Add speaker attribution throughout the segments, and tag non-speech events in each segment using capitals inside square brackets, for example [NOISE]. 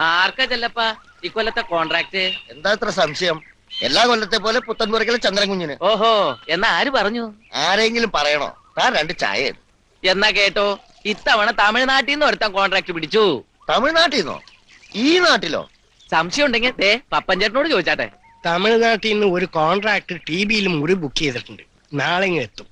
Speaker 1: ആർക്കാ ചെല്ലപ്പ? ഇക്കൊല്ലത്തെ കോൺട്രാക്ട്
Speaker 2: എന്താ ഇത്ര സംശയം? എല്ലാ കൊല്ലത്തെ പോലെ പുത്തൻപുറക്കിലെ ചന്ദ്രൻ കുഞ്ഞിന്.
Speaker 1: ഓഹോ എന്നാ ആര് പറഞ്ഞു?
Speaker 2: ആരെങ്കിലും പറയണോ? താൻ രണ്ട് ചായ.
Speaker 1: എന്നാ കേട്ടോ ഇത്തവണ തമിഴ്നാട്ടിൽ നിന്ന് ഒരുത്തൻ കോൺട്രാക്ട് പിടിച്ചു.
Speaker 2: തമിഴ്നാട്ടിൽ നിന്നോ? ഈ നാട്ടിലോ?
Speaker 1: സംശയം ഉണ്ടെങ്കിൽ ദേ പപ്പൻ ചേട്ടനോട് ചോദിച്ചാട്ടെ.
Speaker 3: തമിഴ്നാട്ടിൽ നിന്ന് ഒരു കോൺട്രാക്ട് ടി ബിയിൽ മുറി ബുക്ക് ചെയ്തിട്ടുണ്ട്. നാളെ ഇങ്ങ് എത്തും.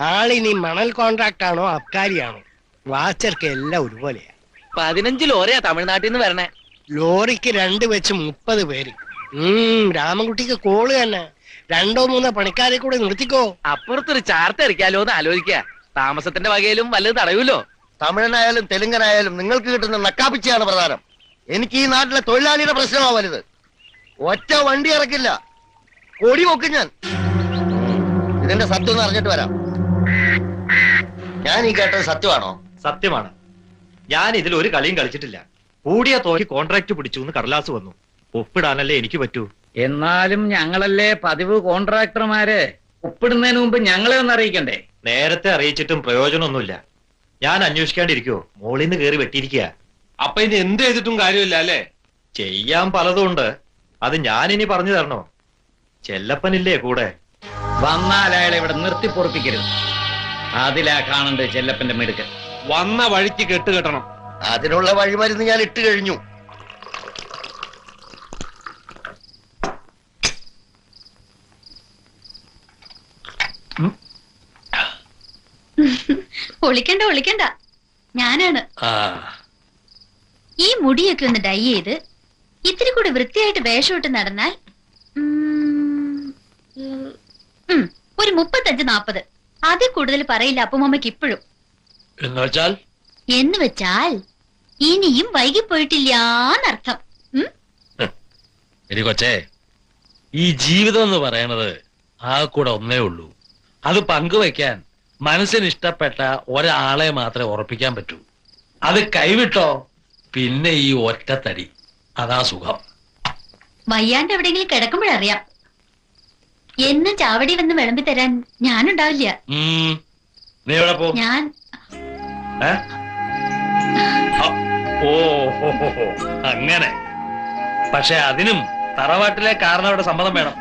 Speaker 3: ആളിനി മണൽ കോൺട്രാക്ട് ആണോ അബ്കാരിയാണോ വാച്ചർക്ക് എല്ലാം ഒരുപോലെയാ.
Speaker 1: പതിനഞ്ചിൽ ഒരേ തമിഴ്നാട്ടിൽ നിന്ന് വരണേ.
Speaker 3: ലോറിക്ക് രണ്ട് വെച്ച് മുപ്പത് പേര്. ഉം രാമൻകുട്ടിക്ക് കോൾ തന്നെ. രണ്ടോ മൂന്നോ പണിക്കാരെ കൂടെ നിർത്തിക്കോ.
Speaker 1: അപ്പുറത്തൊരു ചാർത്ത് അരിക്കാലോന്ന് എന്ന് ആലോചിക്ക താമസത്തിന്റെ വകയിലും വല്ലത് തടയൂലോ?
Speaker 2: തമിഴനായാലും തെലുങ്കനായാലും നിങ്ങൾക്ക് കിട്ടുന്ന നക്കാപ്പിച്ചയാണ് പ്രധാനം. എനിക്ക് ഈ നാട്ടിലെ തൊഴിലാളിയുടെ പ്രശ്നമാ വലുത് ഒറ്റ വണ്ടി ഇറക്കില്ല. കൊടി പൊക്കും ഞാൻ. ഇതിന്റെ സത്യം ഒന്ന് അറിഞ്ഞിട്ട് വരാം. ഞാൻ ഈ കേട്ടത് സത്യമാണോ?
Speaker 4: സത്യമാണ്. ഞാൻ ഇതിൽ ഒരു കളിയും കളിച്ചിട്ടില്ല. കൂടിയ തോക്കി കോൺട്രാക്ട് പിടിച്ചു എന്ന് കടലാസ് വന്നു. ഒപ്പിടാനല്ലേ എനിക്ക് പറ്റൂ?
Speaker 5: എന്നാലും ഞങ്ങളല്ലേ പതിവ് കോൺട്രാക്ടർമാരെ ഒപ്പിടുന്നതിന് മുമ്പ് ഞങ്ങളെ ഒന്ന് അറിയിക്കണ്ടേ?
Speaker 4: നേരത്തെ അറിയിച്ചിട്ടും പ്രയോജനമൊന്നുമില്ല. ഞാൻ അന്വേഷിക്കാണ്ടിരിക്കോ മോളിന്ന് കയറി വെട്ടിയിരിക്കുക
Speaker 6: അപ്പൊ ഇനി എന്ത് ചെയ്തിട്ടും കാര്യമില്ല അല്ലേ?
Speaker 4: ചെയ്യാൻ പലതുണ്ട് അത് ഞാനിനി പറഞ്ഞു തരണോ? ചെല്ലപ്പനില്ലേ കൂടെ?
Speaker 5: വന്നാൽ അയാളെ ഇവിടെ നിർത്തി പൊറപ്പിക്കരുത് അതിലാ കാണണ്ടേ ചെല്ലപ്പന്റെ മിടുക്ക്.
Speaker 6: വന്ന വഴിക്ക് കെട്ടുകെട്ടണം
Speaker 2: അതിനുള്ള വഴിമരുന്ന് ഞാൻ ഇട്ട് കഴിഞ്ഞു.
Speaker 7: ഒളിക്കണ്ട ഒളിക്കണ്ട. ഞാനാണ്. ഈ മുടിയൊക്കെ ഒന്ന് ഡൈ ചെയ്ത് ഇത്തിരി കൂടി വൃത്തിയായിട്ട് വേഷമിട്ട് നടന്നാൽ ഒരു മുപ്പത്തഞ്ച് നാപ്പത്. അതിൽ കൂടുതൽ പറയില്ല അപ്പുമ്മക്ക് ഇപ്പോഴും.
Speaker 8: എന്നുവെച്ചാൽ
Speaker 7: എന്ന് വെച്ചാൽ ഇനിയും വൈകിപ്പോയിട്ടില്ലാന്നർത്ഥം.
Speaker 8: കൊച്ചേ ഈ ജീവിതം എന്ന് പറയണത് ആ കൂടെ ഒന്നേ ഉള്ളൂ. അത് പങ്കുവെക്കാൻ മനസ്സിന് ഇഷ്ടപ്പെട്ട ഒരാളെ മാത്രമേ ഉറപ്പിക്കാൻ പറ്റൂ. അത് കൈവിട്ടോ പിന്നെ ഈ ഒറ്റത്തടി. അതാ സുഖം.
Speaker 7: വയ്യാണ്ട് എവിടെയെങ്കിലും കിടക്കുമ്പോഴറിയാം. എന്നും ചാവടി വന്ന് വിളമ്പി തരാൻ ഞാനുണ്ടാവില്ല.
Speaker 8: നീ എവിടെ പോ?
Speaker 7: ഞാൻ
Speaker 8: ഏ? ഓ. അങ്ങനെ. പക്ഷെ അതിനും തറവാട്ടിലെ കാരണവരുടെ സമ്മതം വേണം.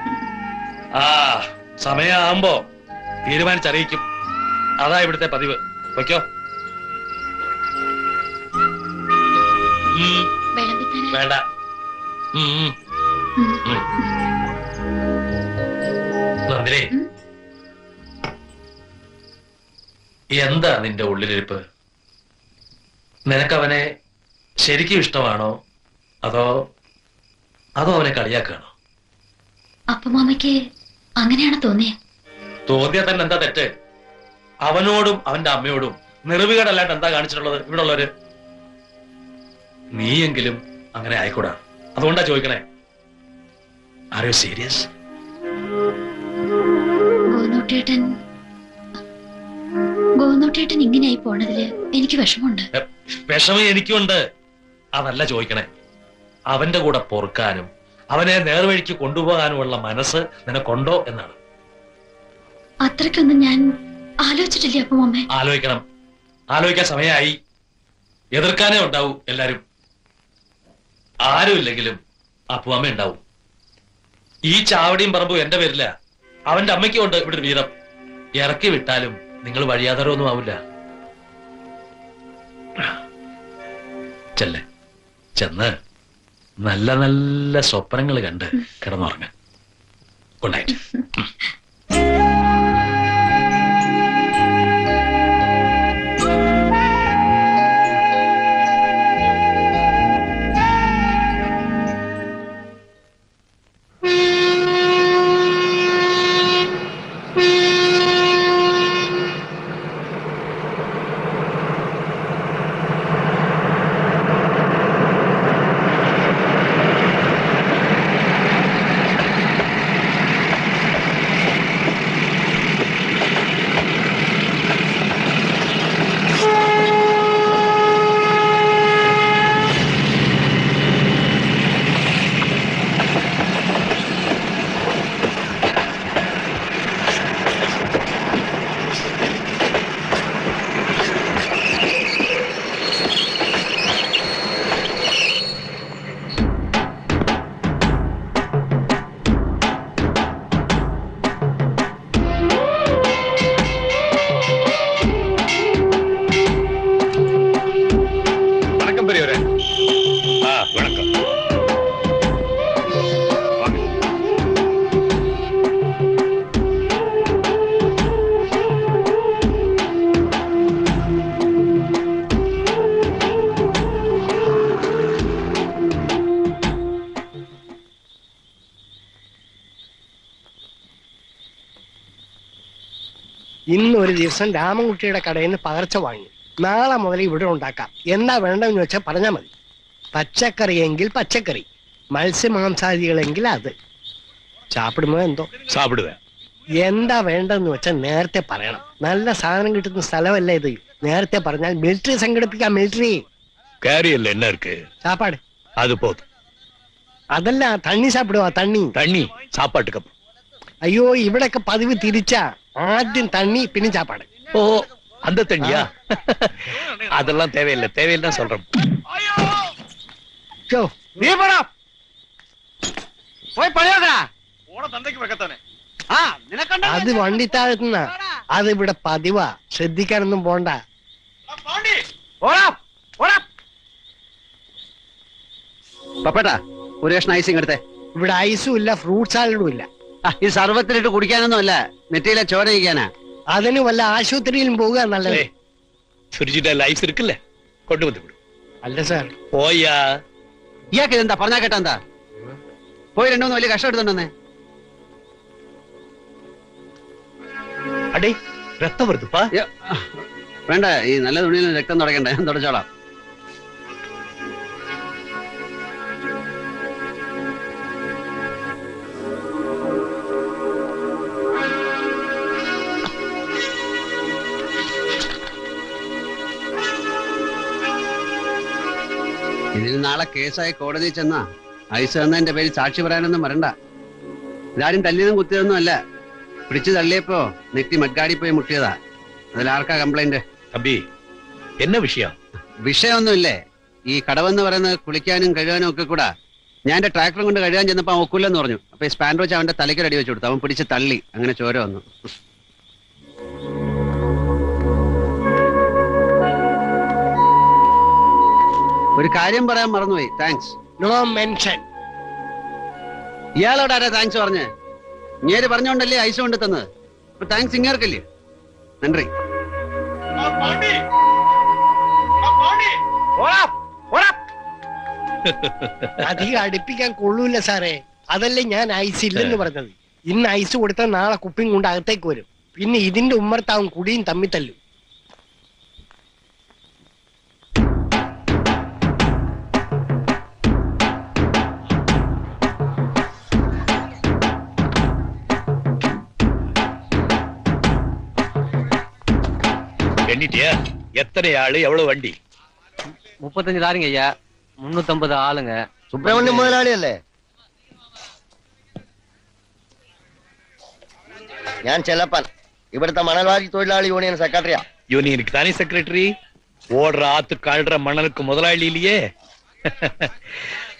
Speaker 8: ആ സമയമാകുമ്പോ തീരുമാനിച്ചറിയിക്കും. അതാ ഇവിടുത്തെ പതിവ്. വയ്ക്കോ വേണ്ട. നന്ദിനി എന്താ നിന്റെ ഉള്ളിലിരിപ്പ്? നിനക്കവനെ ശരിക്കും ഇഷ്ടമാണോ? അതോ അതോ അവനെ കളിയാക്കാണോ
Speaker 7: അപ്പുമാമയ്ക്ക് അങ്ങനെയാണ് തോന്നിയ.
Speaker 8: തോന്നിയ തന്നെ എന്താ തെറ്റ്? അവനോടും അവന്റെ അമ്മയോടും നിറവുകേടല്ലാണ്ട് എന്താ കാണിച്ചിട്ടുള്ളത് ഇവിടെ ഉള്ളവര് നീയെങ്കിലും അങ്ങനെ ആയിക്കൂടാ. അതുകൊണ്ടാ ചോദിക്കണേ. ആർ യു സീരിയസ്
Speaker 7: ഗോനൂട്ടേട്ടൻ ഗോനൂട്ടേട്ടൻ ഇങ്ങനെയായി പോണതിൽ എനിക്ക് വിഷമമുണ്ട്.
Speaker 8: വിഷമം എനിക്കുണ്ട്. അതല്ല ചോദിക്കണേ. അവന്റെ കൂടെ പൊറുക്കാനും അവനെ നേർവഴിക്ക് കൊണ്ടുപോകാനുമുള്ള മനസ്സ് നിനക്കുണ്ടോ എന്നാണ്.
Speaker 7: അത്രക്കൊന്നും ഞാൻ ആലോചിച്ചിട്ടില്ല അപ്പുമാമ
Speaker 8: ആലോചിക്കണം. ആലോചിക്കാൻ സമയമായി. എതിർക്കാനേ ഉണ്ടാവൂ എല്ലാരും. ആരുമില്ലെങ്കിലും അപ്പുവമ്മ ഉണ്ടാവും. ഈ ചാവടിയും പറമ്പും എന്റെ പേരില്ല അവന്റെ അമ്മയ്ക്കും ഉണ്ട് ഇവിടെ വീതം. ഇറക്കി വിട്ടാലും നിങ്ങൾ വഴിയാതരൊന്നും ആവില്ല. ചെല്ലേ. ചെന്ന് നല്ല നല്ല സ്വപ്നങ്ങൾ കണ്ട് കിടന്നുറങ്ങ. Good night. [LAUGHS] வணக்கம்.
Speaker 3: ഇന്ന് ഒരു ദിവസം രാമൻകുട്ടിയുടെ കടയിൽ നിന്ന് പകർച്ച വാങ്ങി. നാളെ മുതൽ ഇവിടെ ഉണ്ടാക്കാം. എന്താ വേണ്ടെന്ന് വെച്ചാൽ പറഞ്ഞാൽ മതി. പച്ചക്കറി എങ്കിൽ പച്ചക്കറി മത്സ്യമാംസാദികളെങ്കിൽ അത് ചാപ്പിടുമ്പോ എന്തോ
Speaker 9: സാപ്പിടുവേ
Speaker 3: എന്താ വേണ്ടെന്ന് വെച്ചാൽ നേരത്തെ പറയണം നല്ല സാധനം കിട്ടുന്ന സ്ഥലമല്ല ഇത് നേരത്തെ പറഞ്ഞാൽ മിലിറ്ററി സംഘടിപ്പിക്കാം മിലിറ്ററി
Speaker 9: கேரியல்ல என்ன இருக்கு
Speaker 3: சாப்பாடு
Speaker 9: அது போதும்
Speaker 3: അതല്ല തണ്ണി സാപ്പിടുവാ തണ്ണി
Speaker 9: தண்ணி சாப்பாட்டுக்கு அப்புறம்
Speaker 3: അയ്യോ ഇവിടൊക്കെ പതിവ് തിരിച്ചാ ആദ്യം തണ്ണി പിന്നെ ചാപ്പാട്
Speaker 9: ஓ அந்த தண்ணியா அதெல்லாம் தேவையில்லை தேவையில்லை சொல்றேன்
Speaker 3: ഛോ,
Speaker 1: നീ പോടാ പോയി പണിയാക്കടാ ആ നിനക്കണ്ട
Speaker 3: അത് വണ്ടി താഴ്ത്തുന്ന അത് ഇവിടെ പതിവാ ശ്രദ്ധിക്കാനൊന്നും പോണ്ട
Speaker 1: പോടാ പോടാ
Speaker 10: പപ്പേട്ടാ ഒരു കഷ്ണം ഐസിങ് എടുത്തേ
Speaker 3: ഇവിടെ ഐസും ഇല്ല ഫ്രൂട്ട് സാലഡും ഇല്ല
Speaker 10: ആ, ഈ സർവത്തിലിട്ട് കുടിക്കാനൊന്നും അല്ല നെറ്റിയിലെ ചോര ഇരിക്കാനാ
Speaker 3: അതിന് വല്ല ആശുപത്രിയിലും പോകുക നല്ലത്
Speaker 9: ஏய், ഫ്രിഡ്ജിന്റെ ലൈസ് இருக்குல்ல கொண்டு வந்து விடு
Speaker 3: അല്ല സാർ
Speaker 9: போயா
Speaker 10: ഇയാൾക്ക് ഇതെന്താ? പറഞ്ഞാ കേട്ടാ എന്താ? പോയി രണ്ടു മൂന്ന് വലിയ കഷ്ടം എടുത്തോണ്ടെന്നേ.
Speaker 9: അടേ രക്തം
Speaker 10: വേണ്ട ഈ നല്ല തുണിയിൽ രക്തം തുടക്കണ്ട ഞാൻ തുടച്ചോളാം. നാളെ കേസായി കോടതി ചെന്ന ഐസ് എന്നതിന്റെ പേരിൽ സാക്ഷി പറയാനൊന്നും വരണ്ട. ഇതാരും തല്ലിയതും കുത്തിയതൊന്നും അല്ല. പിടിച്ചു തള്ളിയപ്പോ നെറ്റി മഡ്ഗാടി പോയി മുട്ടിയതാ. അതിലാർക്കാ കംപ്ലൈന്റ്
Speaker 9: എന്ന എന്നെ വിഷയം?
Speaker 10: വിഷയമൊന്നുമില്ലേ? ഈ കടവെന്ന് പറയുന്നത് കുളിക്കാനും കഴുകാനും ഒക്കെ കൂടാ. ഞാൻ എന്റെ ട്രാക്ടറും കൊണ്ട് കഴുകാൻ ചെന്നപ്പോ അവൻ ഒക്കില്ലെന്ന് പറഞ്ഞു. അപ്പൊ ഈ സ്പാൻഡ് വെച്ച് അവന്റെ തലയ്ക്കൊരടി വെച്ചു കൊടുത്തു. അവൻ പിടിച്ച് തള്ളി. അങ്ങനെ ചോര വന്നു. ഒരു കാര്യം പറയാൻ മറന്നുപോയി. താങ്ക്സ്
Speaker 3: നോ മെൻഷൻ
Speaker 10: ഇയാളോട് ആരാ താങ്ക്സ് പറഞ്ഞേ? ഇങ്ങേര് പറഞ്ഞോണ്ടല്ലേ ഐസ് കൊണ്ട് തന്നത് അപ്പൊ താങ്ക്സ് ഇങ്ങേർക്കല്ലേ?
Speaker 1: നന്ദി.
Speaker 3: അധികം അടുപ്പിക്കാൻ കൊള്ളൂല സാറേ. അതല്ലേ ഞാൻ ഐസ് ഇല്ലെന്ന് പറഞ്ഞത്. ഇന്ന് ഐസ് കൊടുത്താൽ നാളെ കുപ്പിയും കൊണ്ട് അകത്തേക്ക് വരും. പിന്നെ ഇതിന്റെ ഉമ്മർത്താവും കുടിയും തമ്മി
Speaker 9: எண்ணிட்டியா எத்தனை ஆளு? எவ்வளவு வண்டி?
Speaker 1: முப்பத்தஞ்சு லாரிங்க ஐயா. முன்னூத்தி ஆளுங்க.
Speaker 2: சுப்பிரமணியம் முதலாளி அல்ல. ഞാൻ ചെല്ലപ്പൻ. ഇവിടുത്തെ മണൽവാരി தொழிலாளி യൂണിയൻ സെക്രട്ടറിയാ.
Speaker 9: யூனியனுக்கு தானே செக்ரட்டரி ஓடுற ஆத்துக்கு அழுற மணலுக்கு முதலாளி இல்லையே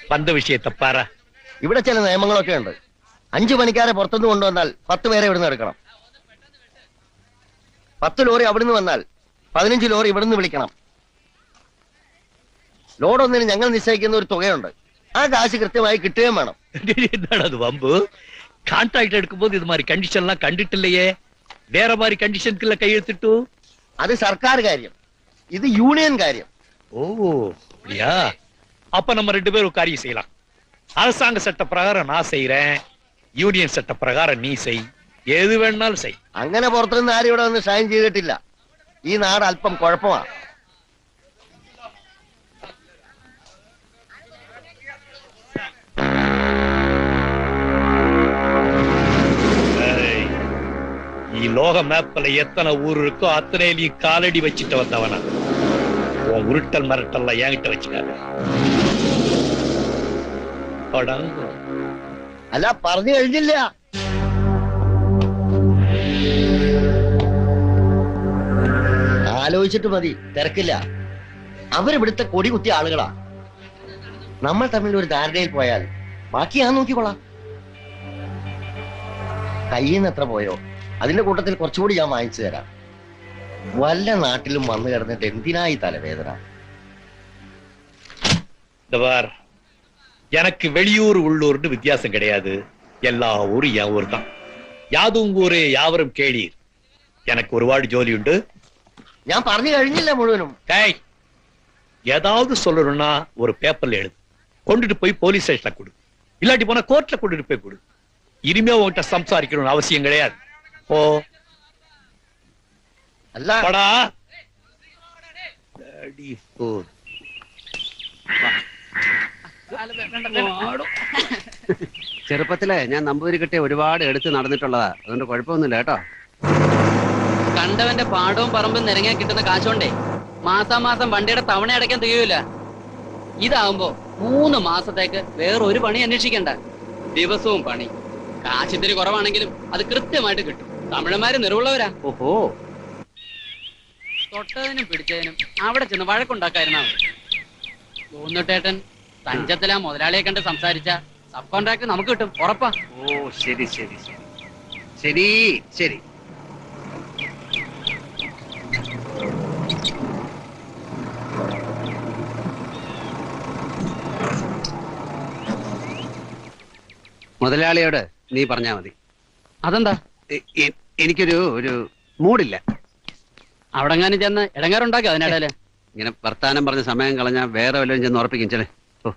Speaker 9: பந்த விஷயத்தை பாரா
Speaker 2: ഇവിടെ ചില നിയമങ്ങളൊക്കെ ഉണ്ട്. അഞ്ചു പണിക്കാരെ கொண்டு வந்தால் பத்து பேரை ഇവിടുന്ന് എടുക്കണം. பத்து ലോറി അവിടുന്ന് வந்தால் പതിനഞ്ച് ലോറി ഇവിടുന്ന് വിളിക്കണം ലോഡ് ഒന്നിന് ഞങ്ങൾ നിശ്ചയിക്കുന്ന ഒരു തുകയുണ്ട് ആ കാശ് കൃത്യമായി കിട്ടുകയും വേണം
Speaker 9: என்னடா அது வம்பு கான்ட்ராக்ட் எடுக்கும்போது இது மாதிரி கண்டிஷன் எல்லாம் கண்டுட்டு இல்லையே வேற மாதிரி கண்டிஷனுக்குள்ள கையெழுத்திட்டு
Speaker 2: അത് സർക്കാർ കാര്യം ഇത് യൂണിയൻ കാര്യം
Speaker 9: ஓ அப்படியா அப்ப நம்ம ரெண்டு பேரும் ஒரு காரியம் செய்யலாம் அரசாங்க சட்ட பிரகாரம் நான் செய்யறேன் யூனியன் சட்ட பிரகாரம் நீ செய் எது வேணாலும் செய்
Speaker 2: അങ്ങനെ പുറത്തുനിന്ന് ആരും ഇവിടെ വന്ന് ഷൈൻ ചെയ്തിട്ടില്ല ഈ നാട് അല്പം കുഴപ്പമാണ്
Speaker 9: ஏய், ಈ லோக மேப்ல எத்தனை ஊர் இருக்கோ அத்தனையிலையும் காலடி வச்சுட்டு வந்தவனா உன் உருட்டல் மரட்டல்லாம் என்கிட்ட வச்சுக்காத அடங்கு.
Speaker 2: അല്ല പറഞ്ഞു കഴിഞ്ഞില്ല ആലോചിച്ചിട്ട് മതി തിരക്കില്ല അവരിവിടുത്തെ കൊടി കുത്തിയ ആളുകളാ നമ്മൾ തമ്മിൽ ഒരു ധാരണയിൽ പോയാൽ ബാക്കി ഞാൻ നോക്കിക്കൊള്ളാം കയ്യിൽ നിന്ന് എത്ര പോയോ അതിന്റെ കൂട്ടത്തിൽ കുറച്ചുകൂടി ഞാൻ വാങ്ങിച്ചു തരാം വല്ല നാട്ടിലും വന്നു കിടന്നിട്ട് എന്തിനായി തലവേദന
Speaker 9: இந்த பார் எனக்கு வெளியூர் உள்ளூர்னு வித்தியாசம் கிடையாது எல்லா ஊரும் என் ஊர் தான் யாதும் ஊரே யாவரும் கேளீர் எனக்கு ஒருபாடு ஜோலி உண்டு
Speaker 2: ഞാൻ പറഞ്ഞു കഴിഞ്ഞില്ല മുഴുവനും
Speaker 9: டேய் ஏதாவது சொல்லணும்னா ஒரு பேப்பர்ல எழுது கொண்டுட்டு போய் போலீஸ் ஸ்டேஷன்ல கொடு இல்லாட்டி போனா கோர்ட்ல கொண்டுட்டு போய் கொடு இனிமே உன்கிட்ட சம்சாரிக்கணும்னு அவசியம் கிடையாது ஓ
Speaker 2: അല്ല
Speaker 9: പടാ
Speaker 10: ചെറുപ്പത്തിലെ ഞാൻ നമ്പൂതിരിക്കട്ടെ ഒരുപാട് എടുത്ത് നടന്നിട്ടുള്ളതാ അതുകൊണ്ട് കുഴപ്പമൊന്നുമില്ല കേട്ടോ
Speaker 11: കണ്ടവന്റെ പാടവും പറമ്പും നിരങ്ങാൻ കിട്ടുന്ന കാശോണ്ടേ. മാസാമാസം വണ്ടിയുടെ തവണ അടയ്ക്കാൻ തികയൂല. ഇതാവുമ്പോ മൂന്ന് മാസത്തേക്ക് വേറെ ഒരു പണി അന്വേഷിക്കണ്ട. ദിവസവും പണി. കാശിത്തിരി കുറവാണെങ്കിലും അത് കൃത്യമായിട്ട് കിട്ടും. തമിഴന്മാര് നിറവുള്ളവരാ. ഓഹോ. തൊട്ടതിനും പിടിച്ചതിനും അവിടെ ചെന്ന് വഴക്കുണ്ടാക്കായിരുന്നാ മതി. തോന്നിട്ടേട്ടൻ തഞ്ചത്തിലാ മുതലാളിയെ കണ്ട് സംസാരിച്ച സബ് കോൺട്രാക്ട് നമുക്ക് കിട്ടും. ഉറപ്പാ.
Speaker 10: ഓ ശരി ശരി ശരി. ശരി ശരി. മുതലാളിയോട് നീ പറഞ്ഞാ മതി.
Speaker 11: അതെന്താ?
Speaker 10: എ- എ- എനിക്കൊരു ഒരു മൂടില്ല.
Speaker 11: അവിടെങ്ങാനും ചെന്ന് ഇടങ്ങാറുണ്ടാക്കി അതിനിടയിൽ.
Speaker 10: ഇങ്ങനെ വർത്താനം പറഞ്ഞ സമയം കളഞ്ഞാൽ വേറെ വല്ലതും ചെന്ന് ഉറപ്പിക്കും ചെല്ലേ ഓ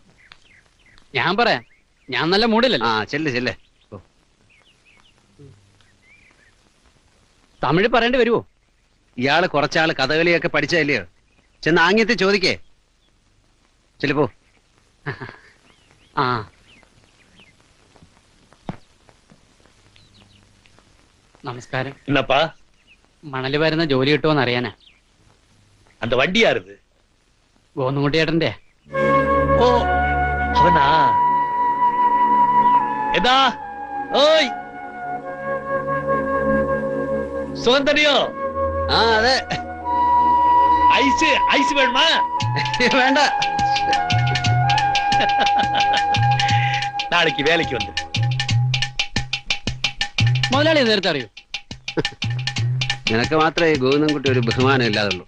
Speaker 11: ഞാൻ പറയാ. ഞാൻ നല്ല മൂടില്ലല്ലോ.
Speaker 10: ആ ചെല്ലേ ചെല്ലേ.
Speaker 11: തമിഴ് പറയേണ്ടി വരുമോ
Speaker 10: ഇയാൾ കുറച്ചാൾ കഥകളിയൊക്കെ പഠിച്ചതല്ലയോ? ചെന്ന് ആംഗ്യത്തിൽ ചോദിക്കേ. പോ.
Speaker 11: ആ. നമസ്കാരം
Speaker 9: என்னப்பா
Speaker 11: മണല് വരുന്ന ജോലി കിട്ടുമോന്ന് അറിയാനാ
Speaker 9: அந்த வண்டி யாருது
Speaker 11: ഗോന്നുകുട്ടിയേട്ടന്റെ
Speaker 9: ஓ அவனா எதா ஓய் சுகந்தனியோ
Speaker 10: ആ അതെ
Speaker 9: ஐஸ் ஐஸ் வேணுமா
Speaker 10: വേണ്ട
Speaker 9: நாளைக்கு வேலைக்கு வந்து
Speaker 11: മുതലാളി നേരത്തെ അറിയോ?
Speaker 10: നിനക്ക് മാത്രമേ ഗോവിന്ദൻകുട്ടി ഒരു ബഹുമാനം ഇല്ലാതുള്ളൂ.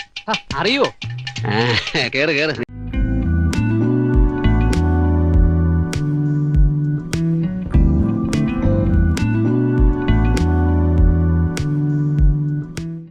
Speaker 11: അറിയോ?
Speaker 10: കേറ് കേറ്.